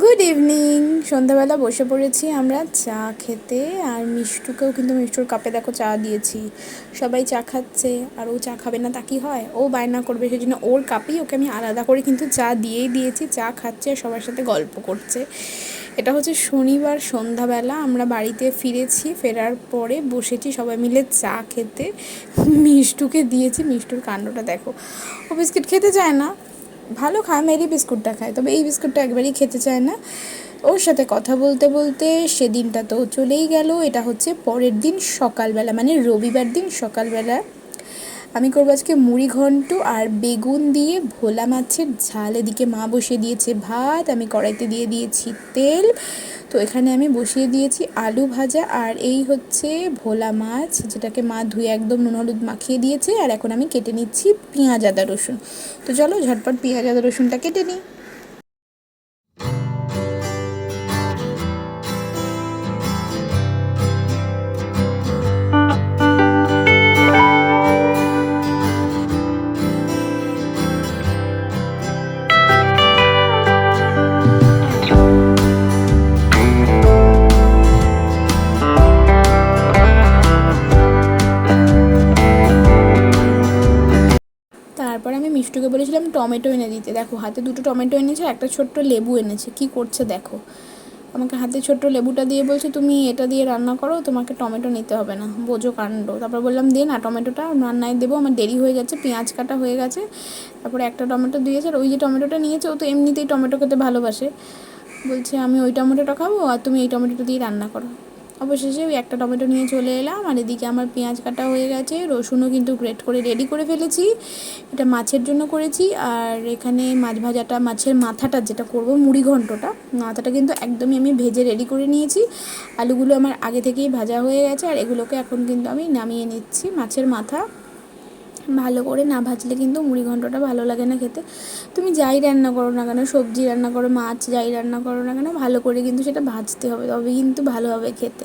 Good evening সন্ধ্যাবেলা বসে পড়েছি আমরা চা খেতে, আর মিষ্টুকেও কিন্তু মিষ্টুর কাপে দেখো চা দিয়েছি। সবাই চা খাচ্ছে, আর ও চা খাবে না তা কি হয়? ও বায়না করবে সেই জন্য ওর কাপেই ওকে আমি আলাদা করে কিন্তু চা দিয়েই দিয়েছি। চা খাচ্ছে আর সবার সাথে গল্প করছে। এটা হচ্ছে শনিবার সন্ধ্যাবেলা, আমরা বাড়িতে ফিরেছি, ফেরার পরে বসেছি সবাই মিলে চা খেতে। মিষ্টুকে দিয়েছি, মিষ্টুর কাণ্ডটা দেখো। ও বিস্কিট খেতে চায় না। ভালো খায় মেরি বিস্কুটটা খায়। তবে এই বিস্কুটটা একবারই খেতে চায় না। ওর সাথে কথা বলতে বলতে সেদিনটা তো চলেই গেল। এটা হচ্ছে পরের দিন সকালবেলা মানে রবিবার দিন সকালবেলা আমি করব আজকে মুড়ি ঘন্ট আর বেগুন দিয়ে ভোলা মাছের ঝাল। এদিকে মা বসিয়ে দিয়েছে ভাত, আমি কড়াইতে দিয়ে দিয়েছি তেল। তো এখানে আমি বসিয়ে দিয়েছি আলু ভাজা আর এই হচ্ছে ভোলা মাছ, যেটাকে মা ধুয়ে একদম নুন হলুদ মাখিয়ে দিয়েছে। আর এখন আমি কেটে নিচ্ছি পেঁয়াজ, আদা, রসুন। তো চলো ঝটপট পেঁয়াজ, আদা, রসুনটা কেটে নিই। টমেটো এনে দিতে। দেখো, হাতে দুটো টমেটো এনেছে, একটা ছোট্ট লেবু এনেছে। কি করছে দেখো? আমাকে হাতে ছোট্ট লেবুটা দিয়ে বলছে, তুমি এটা দিয়ে রান্না করো, তোমাকে টমেটো নিতে হবে না। বোঝো কাণ্ড। তারপর বললাম, দে না টমেটোটা রান্নায় দেবো, আমার দেরি হয়ে যাচ্ছে পেঁয়াজ কাটা হয়ে গেছে। তারপরে একটা টমেটো দিয়েছে, আর ওই যে টমেটোটা নিয়েছে, ও তো এমনিতেই টমেটো খেতে ভালোবাসে। বলছে, আমি ওই টমেটোটা খাব, আর তুমি এই টমেটোটা দিয়ে রান্না করো। অবশেষে ওই একটা টমেটো নিয়ে চলে এলাম, আর এদিকে আমার পেঁয়াজ কাটা হয়ে গেছে, রসুনও কিন্তু গ্রেট করে রেডি করে ফেলেছি, এটা মাছের জন্য করেছি, আর এখানে মাছ ভাজাটা, মাছের মাথাটা যেটা করব, মুড়ি ঘন্টটা, মাথাটা কিন্তু একদমই আমি ভেজে রেডি করে নিয়েছি, আলুগুলো আমার আগে থেকেই ভাজা হয়ে গেছে, আর এগুলোকে এখন কিন্তু আমি নামিয়ে নিচ্ছি মাছের মাথা। ভালো করে না ভাজলে কিন্তু মুড়ি ঘন্টটা ভালো লাগে না খেতে। তুমি যাই রান্না করো না কেন, সবজি রান্না করো, মাছ যাই রান্না করো না কেন, ভালো করে কিন্তু সেটা ভাজতে হবে, তবে কিন্তু ভালো হবে খেতে।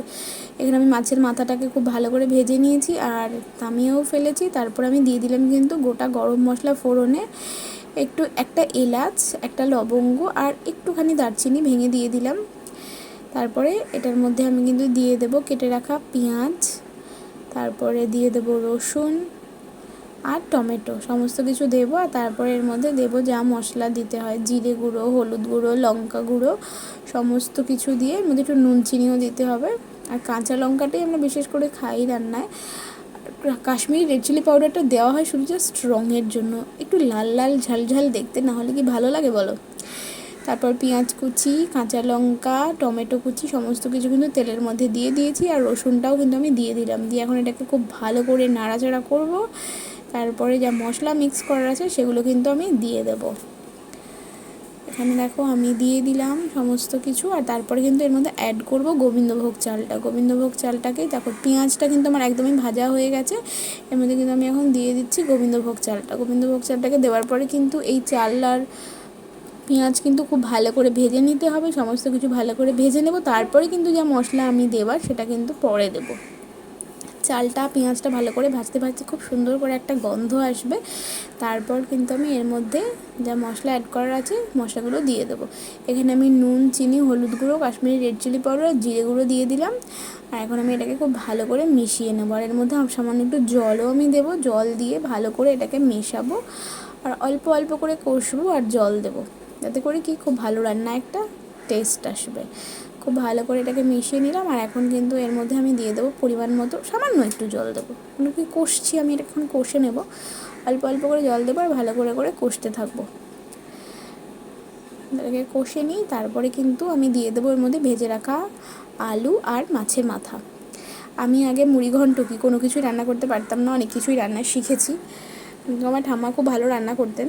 এখানে আমি মাছের মাথাটাকে খুব ভালো করে ভেজে নিয়েছি আর নামিয়েও ফেলেছি। তারপর আমি দিয়ে দিলাম কিন্তু গোটা গরম মশলা ফোড়নে একটু একটা এলাচ, একটা লবঙ্গ আর একটুখানি দারচিনি ভেঙে দিয়ে দিলাম। তারপরে এটার মধ্যে আমি কিন্তু দিয়ে দেব কেটে রাখা পেঁয়াজ, তারপরে দিয়ে দেবো রসুন আর টমেটো, সমস্ত কিছু দেবো আর তারপরে এর মধ্যে দেবো যা মশলা দিতে হয়, জিরে গুঁড়ো, হলুদ গুঁড়ো, লঙ্কা গুঁড়ো, সমস্ত কিছু দিয়ে এর মধ্যে একটু নুন চিনিও দিতে হবে। আর কাঁচা লঙ্কাটাই আমরা বিশেষ করে খাই রান্নায়। কাশ্মীরি রেড চিলি পাউডারটা দেওয়া হয় শুধু জাস্ট রঙের জন্য। একটু লাল লাল, ঝাল ঝাল দেখতে, না হলে কি ভালো লাগে বলো? তারপর পেঁয়াজ কুচি, কাঁচা লঙ্কা, টমেটো কুচি, সমস্ত কিছু কিন্তু তেলের মধ্যে দিয়ে দিয়েছি। আর রসুনটাও কিন্তু আমি দিয়ে দিলাম। দিয়ে এখন এটাকে খুব ভালো করে নাড়াচাড়া করব। তারপরে যা মশলা মিক্স করার আছে, সেগুলো কিন্তু আমি দিয়ে দেব। এখানে দেখো আমি দিয়ে দিলাম সমস্ত কিছু, আর তারপরে কিন্তু এর মধ্যে অ্যাড করব গোবিন্দভোগ চালটা। গোবিন্দভোগ চালটাকে, দেখো পেঁয়াজটা কিন্তু আমার একদমই ভাজা হয়ে গেছে। এর মধ্যে কিন্তু আমি এখন দিয়ে দিচ্ছি গোবিন্দভোগ চালটা। গোবিন্দভোগ চালটাকে দেওয়ার পরে কিন্তু এই চাল আর পেঁয়াজ কিন্তু খুব ভালো করে ভেজে নিতে হবে, সমস্ত কিছু ভালো করে ভেজে নেব। তারপরে কিন্তু যা মশলা আমি দেবার, সেটা কিন্তু পরে দেবো। চালটা, পেঁয়াজটা ভালো করে ভাজতে ভাজতে খুব সুন্দর করে একটা গন্ধ আসবে। তারপর কিন্তু আমি এর মধ্যে যা মশলা অ্যাড করার আছে, মশলাগুলো দিয়ে দেবো। এখানে আমি নুন, চিনি, হলুদ গুঁড়ো, কাশ্মীরি রেড চিলি পাউডার জিরে গুঁড়ো দিয়ে দিলাম। আর এখন আমি এটাকে খুব ভালো করে মিশিয়ে নেব। আর এর মধ্যে সামান্য একটু জলও আমি দেবো। জল দিয়ে ভালো করে এটাকে মেশাবো। আর অল্প অল্প করে কষবো আর জল দেবো। যাতে করে কি খুব ভালো রান্না একটা টেস্ট আসবে। খুব ভালো করে এটাকে মিশিয়ে নিলাম আর এখন কিন্তু এর মধ্যে আমি দিয়ে দেবো পরিমাণ মতো সামান্য একটু জল দেবো। কি কষছি আমি এটা এখন কষে নেব। অল্প অল্প করে জল দেবো আর ভালো করে করে কষতে থাকব। এটাকে কষে নিই, তারপরে কিন্তু আমি দিয়ে দেবো এর মধ্যে ভেজে রাখা আলু আর মাছের মাথা। আমি আগে মুড়ি ঘন্ট কি কোনো কিছুই রান্না করতে পারতাম না, অনেক কিছুই রান্না শিখেছি। আমার ঠাম্মা খুব ভালো রান্না করতেন।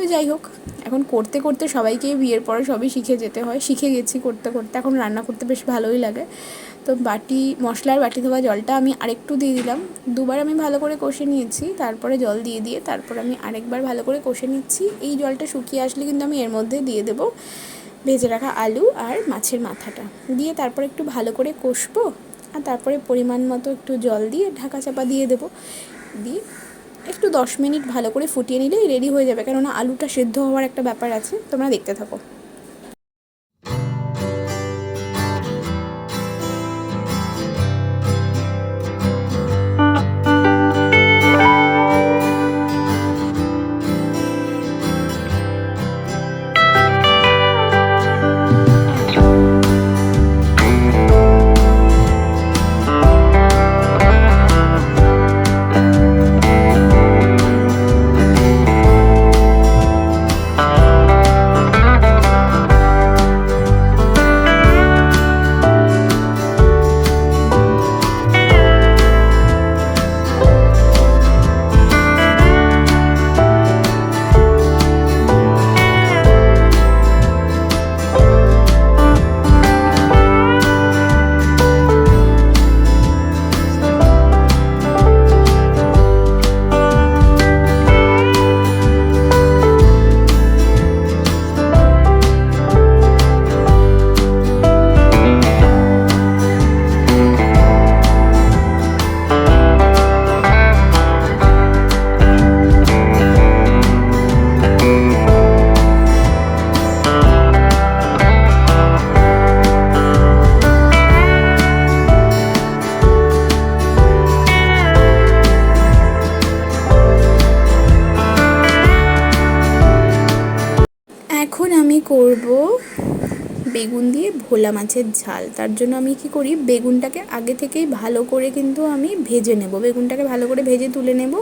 তো যাই হোক, এখন করতে করতে সবাইকেই বিয়ের পরে সবই শিখে যেতে হয়। শিখে গেছি করতে করতে, এখন রান্না করতে বেশ ভালোই লাগে। তো বাটি, মশলার বাটি ধোয়া জলটা আমি আরেকটু দিয়ে দিলাম। দুবার আমি ভালো করে কষে নিয়েছি, তারপরে জল দিয়ে দিয়ে তারপর আমি আরেকবার ভালো করে কষে নিচ্ছি। এই জলটা শুকিয়ে আসলে কিন্তু আমি এর মধ্যে দিয়ে দেবো ভেজে রাখা আলু আর মাছের মাথাটা। দিয়ে তারপর একটু ভালো করে কষবো আর তারপরে পরিমাণ মতো একটু জল দিয়ে ঢাকা চাপা দিয়ে দেবো। দিয়ে একটু দশ মিনিট ভালো করে ফুটিয়ে নিলেই রেডি হয়ে যাবে। কেননা আলুটা সেদ্ধ হওয়ার একটা ব্যাপার আছে, তোমরা দেখতে থাকো। বেগুন দিয়ে ভোলা মাছের ঝাল। তার জন্য আমি কি করি, বেগুনটাকে আগে থেকেই ভালো করে কিন্তু আমি ভেজে নেব। বেগুনটাকে ভালো করে ভেজে তুলে নেব।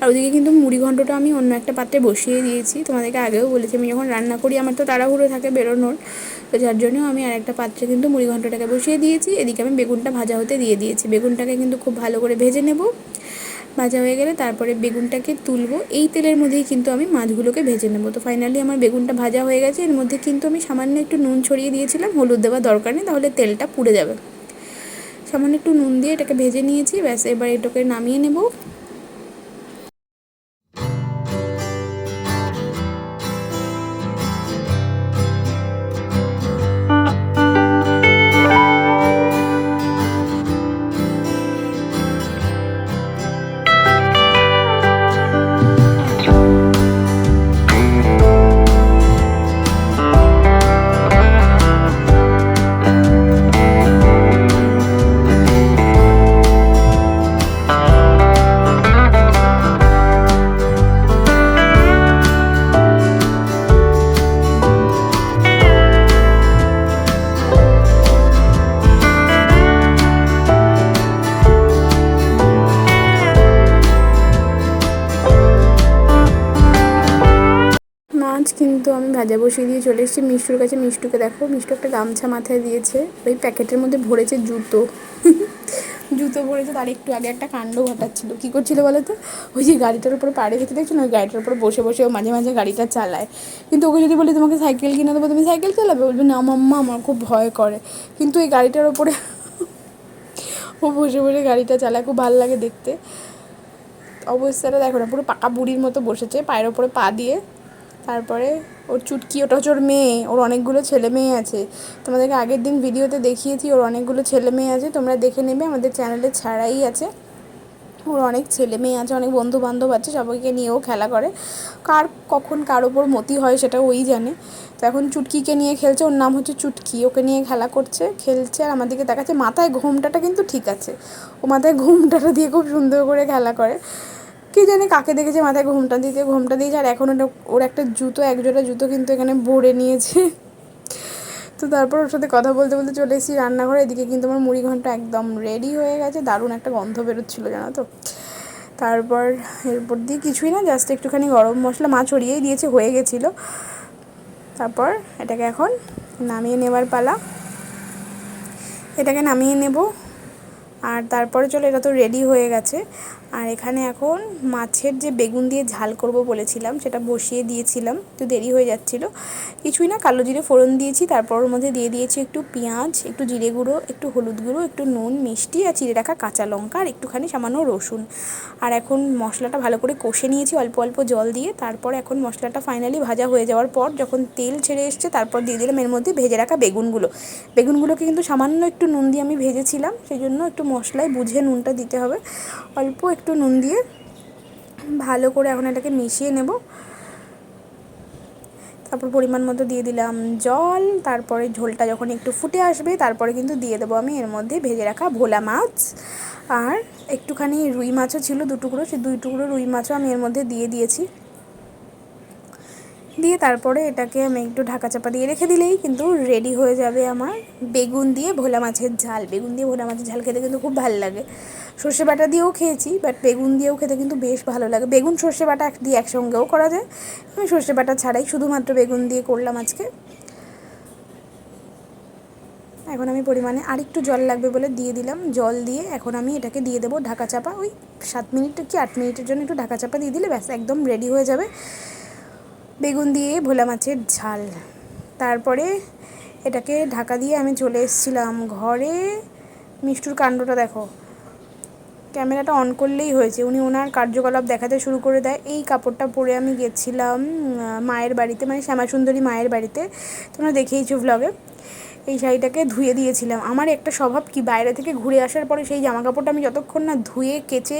আর ওদিকে কিন্তু মুড়ি ঘন্টটা আমি অন্য একটা পাত্রে বসিয়ে দিয়েছি। তোমাদেরকে আগেও বলেছি, আমি যখন রান্না করি, আমার তো তাড়াহুড়ো থাকে বেরোনোর। তো যার জন্য আমি আর একটা পাত্রে কিন্তু মুড়ি ঘন্টটাকে বসিয়ে দিয়েছি। এদিকে আমি বেগুনটা ভাজা হতে দিয়ে দিয়েছি। বেগুনটাকে কিন্তু খুব ভালো করে ভেজে নেব। ভাজা হয়ে গেলে তারপরে বেগুনটাকে তুলব। এই তেলের মধ্যেই কিন্তু আমি মাছগুলোকে ভেজে নেব। তো ফাইনালি আমার বেগুনটা ভাজা হয়ে গেছে। এর মধ্যে কিন্তু আমি সামান্য একটু নুন ছড়িয়ে দিয়েছিলাম। হলুদ দেওয়া দরকার নেই, তাহলে তেলটা পুড়ে যাবে। সামান্য একটু নুন দিয়ে এটাকে ভেজে নিয়েছি। ব্যাস, এবার এটাকে নামিয়ে নেব। ভাজা বসিয়ে দিয়ে চলে এসেছি। মিষ্টুর কাছে মিষ্টুকে দেখো, মিষ্টু একটা গামছা মাথায় দিয়েছে, ওই প্যাকেটের মধ্যে ভরেছে জুতো। জুতো ভরেছে, তার একটু আগে একটা কাণ্ড ঘটাচ্ছিল। কী করছিল বলো তো? ওই যে গাড়িটার উপরে পাড়ে গেছে দেখছ না? ওই গাড়িটার উপরে বসে বসে ও মাঝে মাঝে গাড়িটা চালায়। কিন্তু ওকে যদি বলি, তোমাকে সাইকেল কিনে দেবো, তুমি সাইকেল চালাবে? বলবে, না মাম্মা, আমার খুব ভয় করে। কিন্তু এই গাড়িটার ওপরে ও বসে বসে গাড়িটা চালায়, খুব ভালো লাগে দেখতে। অবস্থাটা দেখো না, পুরো পাকা বুড়ির মতো বসেছে, পায়ের ওপরে পা দিয়ে। তারপরে ওর চুটকি, ওটা হচ্ছে ওর মেয়ে, ওর অনেকগুলো ছেলে মেয়ে আছে। তোমাদেরকে আগের দিন ভিডিওতে দেখিয়েছি, ওর অনেকগুলো ছেলে মেয়ে আছে, তোমরা দেখে নেবে, আমাদের চ্যানেলে ছাড়াই আছে। ওর অনেক ছেলে মেয়ে আছে, অনেক বন্ধু বান্ধব আছে, সবাইকে নিয়েও খেলা করে। কার কখন কার ওপর মতি হয় সেটা ওই জানে। তো এখন চুটকিকে নিয়ে খেলছে, ওর নাম হচ্ছে চুটকি, ওকে নিয়ে খেলা করছে, খেলছে, আর আমাদেরকে দেখাচ্ছে, মাথায় ঘোমটাটা কিন্তু ঠিক আছে। ও মাথায় ঘোমটাটা দিয়ে খুব সুন্দর করে খেলা করে। কি জানি কাকে দেখেছে, মাথায় ঘোমটা দিতে, ঘোমটা দিয়েছে, আর এখন ওটা ওর একটা জুতো, এক জোড়া জুতো কিন্তু এখানে ভরে নিয়েছে। তো তারপর ওর সাথে কথা বলতে বলতে চলে এসেছি রান্নাঘরে। এদিকে কিন্তু আমার মুড়ি ঘণ্টা একদম রেডি হয়ে গেছে। দারুণ একটা গন্ধ বেরোচ্ছিলো, জানো তো। তারপর এরপর দিয়ে কিছুই না জাস্ট একটুখানি গরম মশলা, মা ছড়িয়েই দিয়েছে, হয়ে গেছিল। তারপর এটাকে এখন নামিয়ে নেবার পালা। এটাকে নামিয়ে নেব। আর তারপরে চলো, এটা তো রেডি হয়ে গেছে। আর এখানে এখন মাছের যে বেগুন দিয়ে ঝাল করব বলেছিলাম, সেটা বসিয়ে দিয়েছিলাম। একটু দেরি হয়ে যাচ্ছিল। কিছুই না, কালো জিরে ফোড়ন দিয়েছি, তারপর ওর মধ্যে দিয়ে দিয়েছি একটু পেঁয়াজ, একটু জিরে গুঁড়ো, একটু হলুদ গুঁড়ো, একটু নুন, মিষ্টি আর চিড়ে রাখা কাঁচা লঙ্কা আর একটুখানি সামান্য রসুন। আর এখন মশলাটা ভালো করে কষে নিয়েছি, অল্প অল্প জল দিয়ে। তারপর এখন মশলাটা ফাইনালি ভাজা হয়ে যাওয়ার পর যখন তেল ছেড়ে এসছে, তারপর দিয়ে দিলাম এর মধ্যে ভেজে রাখা বেগুনগুলো। বেগুনগুলোকে কিন্তু সামান্য একটু নুন দিয়ে আমি ভেজেছিলাম, সেই জন্য একটু মশলায় বুঝে নুনটা দিতে হবে। অল্প একটু নুন দিয়ে ভালো করে এখন এটাকে মিশিয়ে নেব। তারপর পরিমাণ মতো দিয়ে দিলাম জল, তারপরে ঝোলটা যখন একটু ফুটে আসবে, তারপরে কিন্তু দিয়ে দেবো আমি। এর মধ্যে ভেজে রাখা ভোলা মাছ আর একটুখানি রুই মাছও ছিল দু টুকরো সেই দুই টুকরো রুই মাছও আমি এর মধ্যে দিয়ে দিয়েছি। দিয়ে তারপরে এটাকে আমি একটু ঢাকা চাপা দিয়ে রেখে দিলেই কিন্তু রেডি হয়ে যাবে আমার বেগুন দিয়ে ভোলা মাছের ঝাল। বেগুন দিয়ে ভোলা মাছের ঝাল খেতে কিন্তু খুব ভালো লাগে। সর্ষে বাটা দিয়েও খেয়েছি বাট বেগুন দিয়েও খেতে কিন্তু বেশ ভালো লাগে। বেগুন, সর্ষে বাটা দিয়ে একসঙ্গেও করা যায়। আমি সর্ষে বাটা ছাড়াই শুধুমাত্র বেগুন দিয়ে করলাম আজকে। এখন আমি পরিমাণে আরেকটু জল লাগবে বলে দিয়ে দিলাম। জল দিয়ে এখন আমি এটাকে দিয়ে দেবো ঢাকা চাপা ওই সাত মিনিট কি আট মিনিটের জন্য একটু ঢাকা চাপা দিয়ে দিলে ব্যাস একদম রেডি হয়ে যাবে। বেগুন দিয়ে ভোলা মাছের ঝাল। তারপরে এটাকে ঢাকা দিয়ে আমি চলে এসেছিলাম ঘরে। মিষ্টুর কাণ্ডটা দেখো। ক্যামেরাটা অন করলেই হয়েছে। উনি ওনার কার্যকলাপ দেখাতে শুরু করে দেয়। এই কাপড়টা পরে আমি গেছিলাম মায়ের বাড়িতে মানে শ্যামাসুন্দরী মায়ের বাড়িতে। তোমরা দেখেইছো ভ্লগে এই শাড়িটাকে ধুয়ে দিয়েছিলাম। আমার একটা স্বভাব কি, বাইরে থেকে ঘুরে আসার পরে সেই জামা কাপড়টা আমি যতক্ষণ না ধুয়ে, কেচে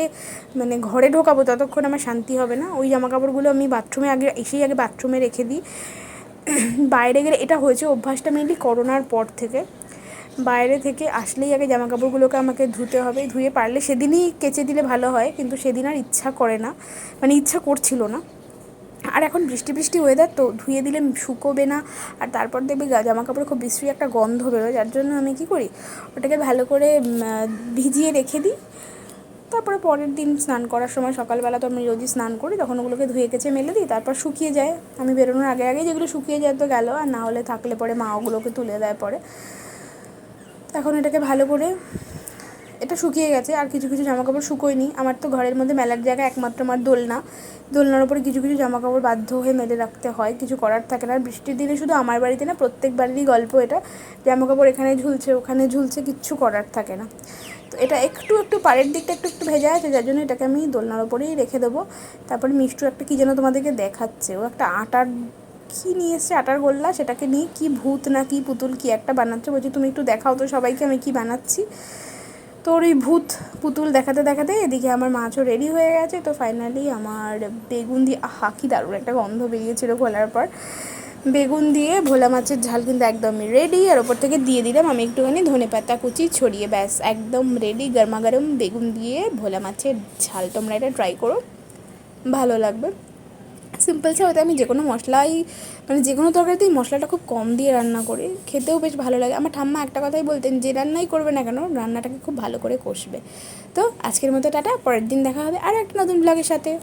মানে ঘরে ঢোকাবো ততক্ষণ আমার শান্তি হবে না। ওই জামা কাপড়গুলো আমি বাথরুমে আগে, এসেই আগে বাথরুমে রেখে দিই। বাইরে গেলে এটা হয়েছে অভ্যাসটা মেনলি করোনার পর থেকে। বাইরে থেকে আসলেই আগে জামা কাপড়গুলোকে আমাকে ধুতে হবে। ধুয়ে পারলে সেদিনই কেচে দিলে ভালো হয়, কিন্তু সেদিন আর ইচ্ছা করে না। মানে ইচ্ছা করছিল না। আর এখন বৃষ্টি বৃষ্টি ওয়েদার তো ধুয়ে দিলে শুকোবে না। আর তারপর দেখবি জামা কাপড় খুব বিশ্রী একটা গন্ধ বেরোয়, যার জন্য আমি কী করি? ওটাকে ভালো করে ভিজিয়ে রেখে দিই। তারপরে পরের দিন স্নান করার সময় সকালবেলা তো আমি রোজই স্নান করি, তখন ওগুলোকে ধুয়ে কেচে মেলে দিই, তারপর শুকিয়ে যায়। আমি বেরোনোর আগে আগে যেগুলো শুকিয়ে যায় তো গেল, আর না হলে থাকলে পরে মা ওগুলোকে তুলে দেয় পরে। এখন এটাকে ভালো করে এটা শুকিয়ে গেছে, আর কিছু কিছু জামা কাপড় শুকোয়নি। আমার তো ঘরের মধ্যে মেলার জায়গা একমাত্র আমার দোলনা। দোলনার উপরে কিছু কিছু জামা কাপড় বাধ্য হয়ে মেলে রাখতে হয়, কিছু করার থাকে না। বৃষ্টির দিনে শুধু আমার বাড়িতে না প্রত্যেক বাড়িরই গল্প এটা জামা কাপড় এখানে ঝুলছে, ওখানে ঝুলছে, কিচ্ছু করার থাকে না। তো এটা একটু একটু পাড়ের দিকটা একটু একটু ভেজা আছে, যার জন্য এটাকে আমি দোলনার ওপরেই রেখে দেবো। তারপরে মিষ্টু একটা কী যেন তোমাদেরকে দেখাচ্ছে, ও একটা আটার কী নিয়ে এসছে, আটার গোল্লা? সেটাকে নিয়ে কি ভূত না কি পুতুল কি একটা বানাচ্ছে? বলছি, তুমি একটু দেখাও তো সবাইকে আমি কি বানাচ্ছি? তোর ওই ভূত পুতুল দেখাতে দেখাতে এদিকে আমার মাছও রেডি হয়ে গেছে, তো ফাইনালি আমার বেগুন দিয়ে, আহা, কি দারুণ একটা গন্ধ বেরিয়েছিল খোলার পর। বেগুন দিয়ে ভোলা মাছের ঝাল কিন্তু একদমই রেডি আর ওপর থেকে দিয়ে দিলাম আমি একটুখানি ধনে পাতা কুচি ছড়িয়ে, ব্যাস, একদম রেডি গরমা গরম বেগুন দিয়ে ভোলা মাছের ঝাল। তোমরা এটা ট্রাই করো, ভালো লাগবে। সিম্পল ছাড়াতে আমি যে কোনো মশলাই মানে যে কোনো তরকারিতেই মশলাটা খুব কম দিয়ে রান্না করি। খেতেও বেশ ভালো লাগে। আমার ঠাম্মা একটা কথাই বলতেন, যে রান্নাই করবে না কেন, রান্নাটাকে খুব ভালো করে কষবে। তো আজকের মতো টাটা, পরের দিন দেখা হবে আর একটা নতুন ব্লগের সাথে।